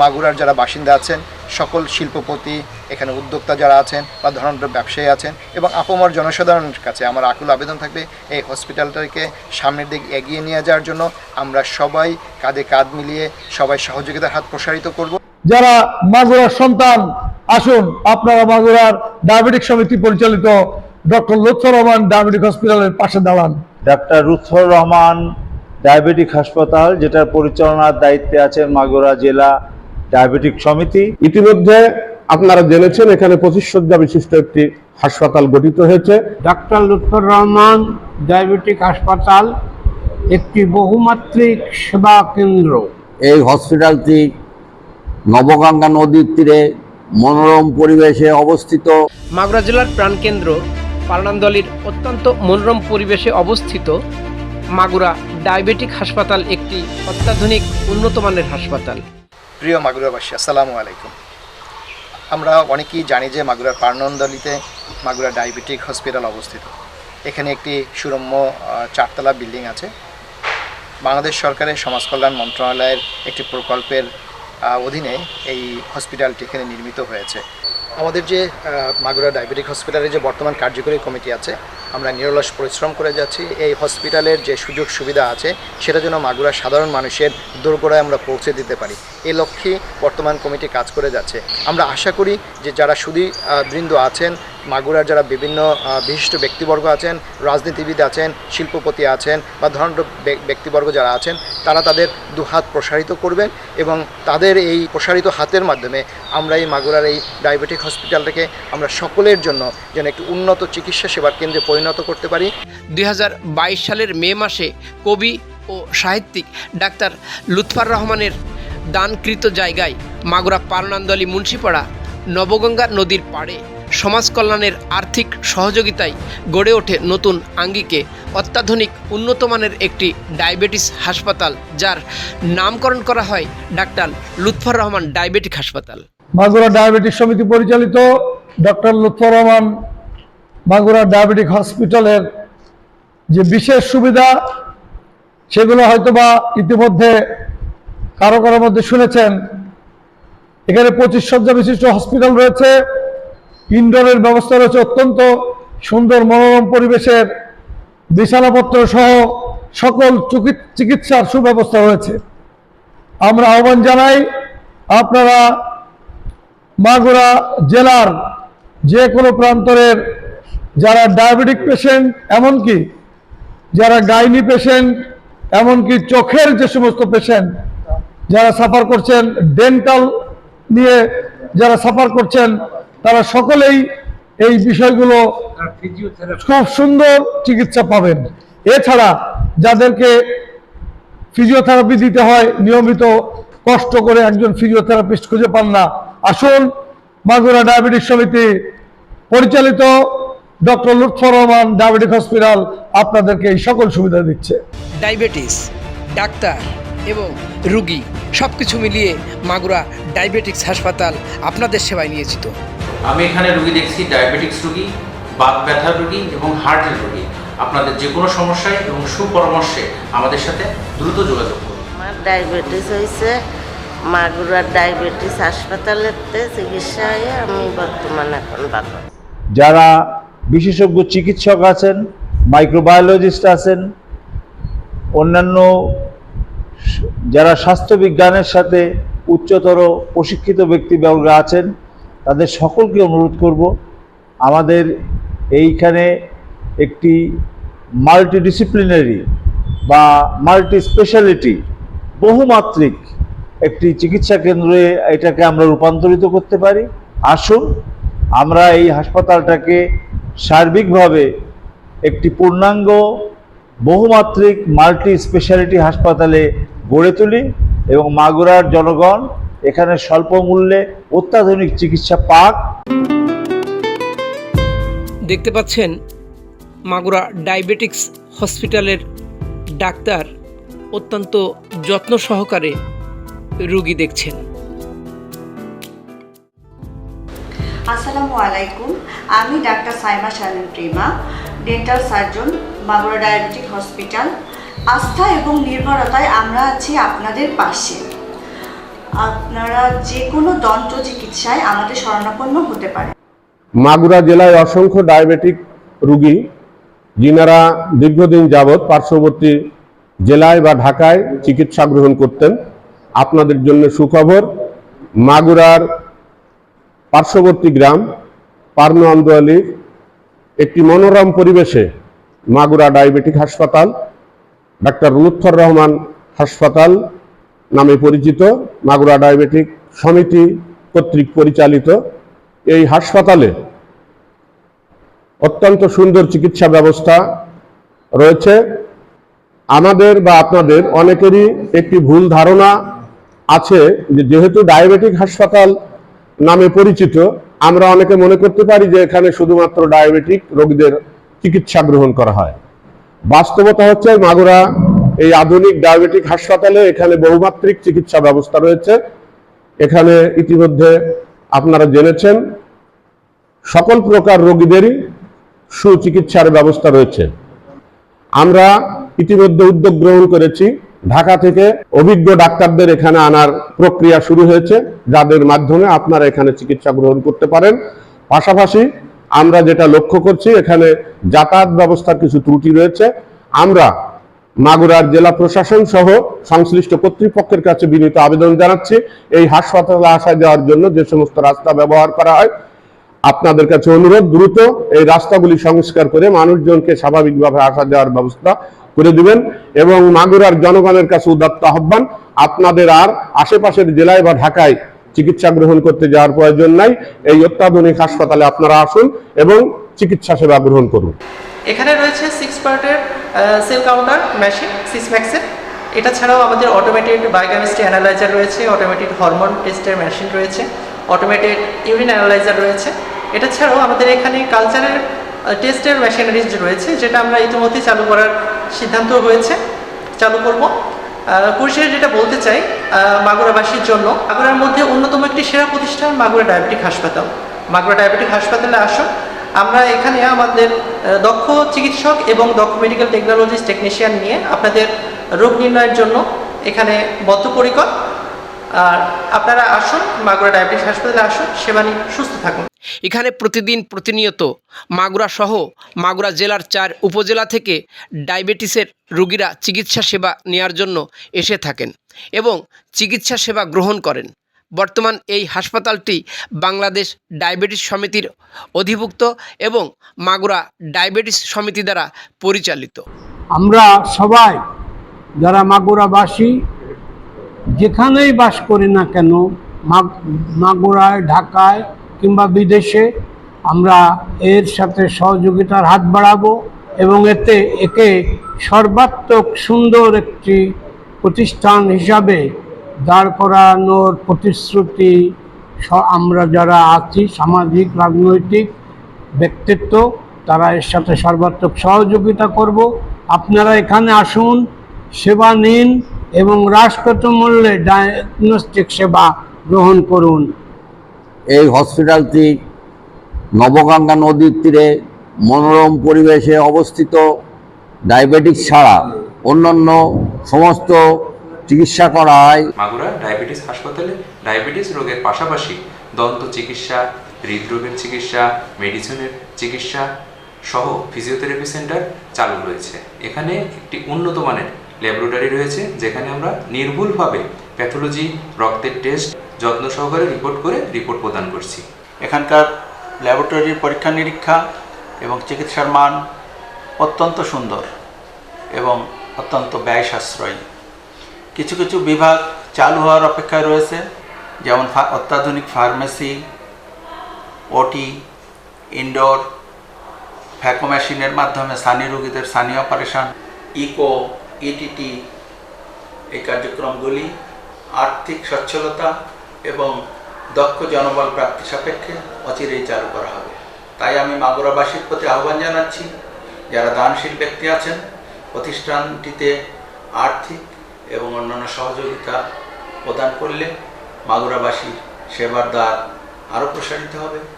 মাগুরার যারা বাসিন্দা আছেন সকল শিল্পপতি এখানে উদ্যোক্তা যারা আছেন বা ধরনের ব্যবসায়ী আছেন এবং আপমর জনসাধারণের কাছে আমার আকুল আবেদন থাকবে এই হসপিটালটাকে সামনের দিকে এগিয়ে নিয়ে যাওয়ার জন্য আমরা সবাই কাঁধে কাঁধ মিলিয়ে সবাই সহযোগিতার হাত প্রসারিত করব। যারা মাগুরার সন্তান আসুন আপনারা মাগুরার ডায়াবেটিক সমিতি পরিচালিত ডক্টর লুৎফর রহমান ডায়াবেটিক হসপিটালের পাশে দাঁড়ান। ডাক্তার রুথর রহমান ডায়াবেটিক হাসপাতাল যেটার পরিচালনার দায়িত্বে আছেন মাগুরা জেলা ডায়াবেটিক সমিতি। ইতিমধ্যে আপনারা জেনেছেন এখানে পঁচিশ শয্যা বিশিষ্ট একটি হাসপাতাল গঠিত হয়েছে। ডাক্তার লুৎফর রহমান ডায়াবেটিক হাসপাতাল একটি বহুমাত্রিক সেবা কেন্দ্র। এই হসপিটালটি নবগঙ্গা নদীর তীরে মনোরম পরিবেশে অবস্থিত। মাগুরা জেলার প্রাণকেন্দ্র পালনান্দলির অত্যন্ত মনোরম পরিবেশে অবস্থিত মাগুরা ডায়াবেটিক হাসপাতাল একটি অত্যাধুনিক উন্নত মানের হাসপাতাল। প্রিয় মাগুরাবাসী, আসসালামু আলাইকুম। আমরা অনেকেই জানি যে মাগুরার পার্নন্দলিতে মাগুরা ডায়াবেটিক হসপিটাল অবস্থিত। এখানে একটি সুরম্য চারতলা বিল্ডিং আছে। বাংলাদেশ সরকারের সমাজ কল্যাণ মন্ত্রণালয়ের একটি প্রকল্পের অধীনে এই হসপিটালটি এখানে নির্মিত হয়েছে। আমাদের যে মাগুরা ডায়াবেটিক হসপিটালের যে বর্তমান কার্যকরী কমিটি আছে, আমরা নিরলস পরিশ্রম করে যাচ্ছি। এই হসপিটালের যে সুযোগ সুবিধা আছে, সেটা যেন মাগুরার সাধারণ মানুষের দোরগোড়ায় আমরা পৌঁছে দিতে পারি। এই লক্ষ্যে বর্তমান কমিটি কাজ করে যাচ্ছে। আমরা আশা করি যে যারা সুদী বৃন্দ আছেন মাগুরার যারা বিভিন্ন বিশিষ্ট ব্যক্তিবর্গ আছেন, রাজনীতিবিদ আছেন, শিল্পপতি আছেন বা ধরনের ব্যক্তিবর্গ যারা আছেন, তারা তাদের দুহাত প্রসারিত করবেন এবং তাদের এই প্রসারিত হাতের মাধ্যমে আমরা এই মাগুরার এই ডায়াবেটিক হসপিটালটাকে আমরা সকলের জন্য যেন একটি উন্নত চিকিৎসা সেবার কেন্দ্রে পরিণত করতে পারি। দু হাজার বাইশ সালের মে মাসে কবি ও সাহিত্যিক ডাক্তার লুৎফার রহমানের দানকৃত জায়গায় মাগুরা পালনান্দলি মুন্সিপাড়া নবগঙ্গা নদীর পাড়ে সমাজ কল্যাণের আর্থিক সহযোগিতায় গড়ে ওঠে নতুন আঙ্গিকে। অত্যাধুনিক উন্নতমানের একটি ডায়াবেটিস হাসপাতাল, যার নামকরণ করা হয় ডাক্তার লুৎফর রহমান ডায়াবেটিক হাসপাতাল। মাগুরা ডায়াবেটিক সমিতি পরিচালিত ডক্টর লুৎফর রহমান মাগুরা ডায়াবেটিক হসপিটালের যে বিশেষ সুবিধা, সেগুলো হয়তোবা ইতিমধ্যে কারও কারোর মধ্যে শুনেছেন। এখানে পঁচিশ শয্যা বিশিষ্ট হসপিটাল রয়েছে। ইনডোরের ব্যবস্থা রয়েছে অত্যন্ত সুন্দর মনোরম পরিবেশের বিছানাপত্র সহ সকল চুকি- চিকিৎসার সুব্যবস্থা রয়েছে। আমরা আহ্বান জানাই আপনারা মাগুরা জেলার যে কোনো প্রান্তরের যারা ডায়াবেটিক পেশেন্ট, এমনকি যারা গাইনি পেশেন্ট, এমনকি চোখের যে সমস্ত পেশেন্ট যারা সাফার করছেন, ডেন্টাল নিয়ে যারা সাফার করছেন তারা সকলেই এই বিষয়গুলো খুব সুন্দর চিকিৎসা পাবেন। এছাড়া যাদেরকে ফিজিওথেরাপি দিতে হয় নিয়মিত কষ্ট করে একজন ফিজিওথেরাপিস্ট খুঁজে পান না আসুন মাগুরা ডায়াবেটিক সমিতি পরিচালিত doctor Lutfar Rahman diabetic hospital আপনাদেরকে এই সকল সুবিধা দিচ্ছে। ডায়াবেটিস ডাক্তার এবং রুগী সব কিছু মিলিয়ে মাগুরা ডায়াবেটিক্স হাসপাতাল আপনাদের সেবায় নিয়েছিত আমি এখানে রুগী দেখছি ডায়াবেটিক্স রুগী বাত ব্যথার রুগী এবং হার্টের রুগী। আপনাদের যে কোনো সমস্যায় এবং সুপরামর্শে আমাদের সাথে দ্রুত যোগাযোগ করুন। আমার ডায়াবেটিস হয়েছে মাগুরার ডায়াবেটিস হাসপাতালেতে চিকিৎসা হয়ে আমি বর্তমানে এখন ভালো। যারা বিশেষজ্ঞ চিকিৎসক আছেন মাইক্রোবায়োলজিস্ট আছেন অন্যান্য যারা স্বাস্থ্যবিজ্ঞানের সাথে উচ্চতর প্রশিক্ষিত ব্যক্তিবর্গ আছেন তাদের সকলকে অনুরোধ করব, আমাদের এইখানে একটি মাল্টিডিসিপ্লিনারি বা মাল্টি স্পেশালিটি বহুমাত্রিক একটি চিকিৎসা কেন্দ্রে এটাকে আমরা রূপান্তরিত করতে পারি। আসুন, আমরা এই হাসপাতালটাকে সার্বিকভাবে একটি পূর্ণাঙ্গ বহুমাত্রিক মাল্টি স্পেশালিটি হাসপাতালে গড়ে তুলি এবং মাগুরার জনগণ এখানে স্বল্প মূল্যে অত্যাধুনিক চিকিৎসা পাক। দেখতে পাচ্ছেন মাগুরা ডায়াবেটিক্স হসপিটালের ডাক্তার অত্যন্ত যত্ন সহকারে রুগী দেখছেন। আসসালামু আলাইকুম আমি doctor Saima Shalin Prema dental surgeon Magura diabetic hospital. আস্থা এবং নির্ভরতায় আমরা আছি আপনাদের পাশে। আপনারা যে কোনো দন্ত চিকিৎসায় আমাদের শরণাপন্ন হতে পারেন। মাগুরা জেলায় অসংখ্য ডায়াবেটিক রুগী, যিনারা দীর্ঘদিন যাবৎ পার্শ্ববর্তী জেলায় বা ঢাকায় চিকিৎসা গ্রহণ করতেন। আপনাদের জন্য সুখবর, মাগুরার পার্শ্ববর্তী গ্রাম, পার্নো আন্দোয়ালির একটি মনোরম পরিবেশে মাগুরা ডায়াবেটিক হাসপাতাল, ডাক্তার লুৎফর রহমান হাসপাতাল নামে পরিচিত মাগুরা ডায়াবেটিক সমিতি কর্তৃক পরিচালিত এই হাসপাতালে অত্যন্ত সুন্দর চিকিৎসা ব্যবস্থা রয়েছে। আমাদের বা আপনাদের অনেকেরই একটি ভুল ধারণা আছে যেহেতু ডায়াবেটিক হাসপাতাল নামে পরিচিত, আমরা অনেকে মনে করতে পারি যে এখানে শুধুমাত্র ডায়াবেটিক রোগীদের চিকিৎসা গ্রহণ করা হয়। বাস্তবতা হচ্ছে মাগুরা এই আধুনিক ডায়াবেটিক হাসপাতালে এখানে বহুমাত্রিক চিকিৎসা ব্যবস্থা রয়েছে। এখানে ইতিমধ্যে আপনারা জেনেছেন, সকল প্রকার রোগীদেরই সুচিকিৎসার ব্যবস্থা রয়েছে। আমরা ইতিমধ্যে উদ্যোগ গ্রহণ করেছি। ঢাকা থেকে অভিজ্ঞ ডাক্তারদের এখানে আনার প্রক্রিয়া শুরু হয়েছে, যাদের মাধ্যমে আপনারা এখানে চিকিৎসা গ্রহণ করতে পারেন। পাশাপাশি আমরা যেটা লক্ষ্য করছি, এখানে যাতায়াত ব্যবস্থার কিছু ত্রুটি রয়েছে। আমরা মাগুরার জেলা প্রশাসন সহ সংশ্লিষ্ট কর্তৃপক্ষের কাছে বিনীত আবেদন জানাচ্ছি। এই হাসপাতালে আসা যাওয়ার জন্য যে সমস্ত রাস্তা ব্যবহার করা হয়, আপনাদের কাছে অনুরোধ, দ্রুত এই রাস্তাগুলি সংস্কার করে মানুষজনকে স্বাভাবিকভাবে আসা যাওয়ার ব্যবস্থা করে দিবেন এবং মাগুরার জনগণের কাছে উদাত্ত আহ্বান, আপনাদের আর আশেপাশের জেলায় বা ঢাকায় চিকিৎসা গ্রহণ করতে যাওয়ার প্রয়োজন নাই। এই অত্যাধুনিক হাসপাতালে আপনারা আসুন এবং চিকিৎসা সেবা গ্রহণ করুন। এখানে রয়েছে সিক্স পার্টের সেল কাউন্টার মেশিন সিসম্যাক্সের এটা ছাড়াও আমাদের অটোমেটেড বায়োকেমিস্ট্রি অ্যানালাইজার রয়েছে অটোমেটেড হরমোন টেস্টের মেশিন রয়েছে অটোমেটেড ইউরিন অ্যানালাইজার রয়েছে। এটা ছাড়াও আমাদের এখানে কালচারের টেস্টের মেশিনারিজ রয়েছে, যেটা আমরা ইতিমধ্যেই চালু করার সিদ্ধান্ত হয়েছে, চালু করব। পরিশেষে যেটা বলতে চাই মাগুরাবাসীর জন্য, মাগুরার মধ্যে অন্যতম একটি সেরা প্রতিষ্ঠান মাগুরা ডায়াবেটিক হাসপাতাল। মাগুরা ডায়াবেটিক হাসপাতালে আসুন আমরা এখানে আমাদের দক্ষ চিকিৎসক এবং দক্ষ মেডিকেল টেকনোলজিস্ট টেকনিশিয়ান নিয়ে আপনাদের রোগ নির্ণয়ের জন্য এখানে বদ্ধপরিকর। আর আপনারা আসুন, মাগুরা ডায়াবেটিস হাসপাতালে আসুন সেবা নিন সুস্থ থাকুন। এখানে প্রতিদিন প্রতিনিয়ত মাগুরা সহ মাগুরা জেলার চার উপজেলা থেকে ডায়াবেটিসের রোগীরা চিকিৎসা সেবা নেওয়ার জন্য এসে থাকেন এবং চিকিৎসা সেবা গ্রহণ করেন। বর্তমান এই হাসপাতালটি বাংলাদেশ ডায়াবেটিস সমিতির অধিভুক্ত এবং মাগুরা ডায়াবেটিস সমিতি দ্বারা পরিচালিত। আমরা সবাই যারা মাগুরাবাসী, যেখানেই বাস করি না কেন মাগ- মাগুরায়, ঢাকায় কিংবা বিদেশে, আমরা এর সাথে সহযোগিতার হাত বাড়াবো এবং এতে একে সর্বাত্মক সুন্দর একটি প্রতিষ্ঠান হিসাবে দাঁড় করানোর প্রতিশ্রুতি আমরা যারা আছি, সামাজিক, রাজনৈতিক ব্যক্তিত্ব, তারা এর সাথে সর্বাত্মক সহযোগিতা করব। আপনারা এখানে আসুন, সেবা নিন এবং হ্রাসকত মূল্যে ডায়াগনস্টিক সেবা গ্রহণ করুন। এই হসপিটালটি নবগঙ্গা নদীর তীরে মনোরম পরিবেশে অবস্থিত। ডায়াবেটিস ছাড়া অন্যান্য সমস্ত চিকিৎসা করায়। মাগুরা ডায়াবেটিস হাসপাতালে ডায়াবেটিস রোগের পাশাপাশি দন্ত চিকিৎসা, হৃদরোগের চিকিৎসা, মেডিসিনের চিকিৎসা সহ ফিজিওথেরাপি সেন্টার চালু রয়েছে। এখানে একটি উন্নত মানের ল্যাবরেটরি রয়েছে, যেখানে আমরা নির্ভুলভাবে প্যাথোলজি রক্তের টেস্ট যত্ন সহকারে রিপোর্ট করে রিপোর্ট প্রদান করছি। এখানকার ল্যাবরেটরির পরীক্ষা নিরীক্ষা এবং চিকিৎসার মান অত্যন্ত সুন্দর এবং অত্যন্ত ব্যয় সাশ্রয়ী কিছু কিছু বিভাগ চালু হওয়ার অপেক্ষায় রয়েছে, যেমন অত্যাধুনিক ফার্মেসি ওটি ইনডোর ফ্যাকো মেশিনের মাধ্যমে সানি রোগীদের সানি অপারেশন ইকো ইটিটি এই কার্যক্রমগুলি, আর্থিক সচ্ছলতা এবং দক্ষ জনবল প্রাপ্তি সাপেক্ষে অচিরেই চালু করা হবে। তাই আমি মাগুরাবাসীর প্রতি আহ্বান জানাচ্ছি, যারা দানশীল ব্যক্তি আছেন, প্রতিষ্ঠানটিতে আর্থিক এবং অন্যান্য সহযোগিতা প্রদান করলে মাগুরাবাসীর সেবার দ্বার আরও প্রসারিত হবে।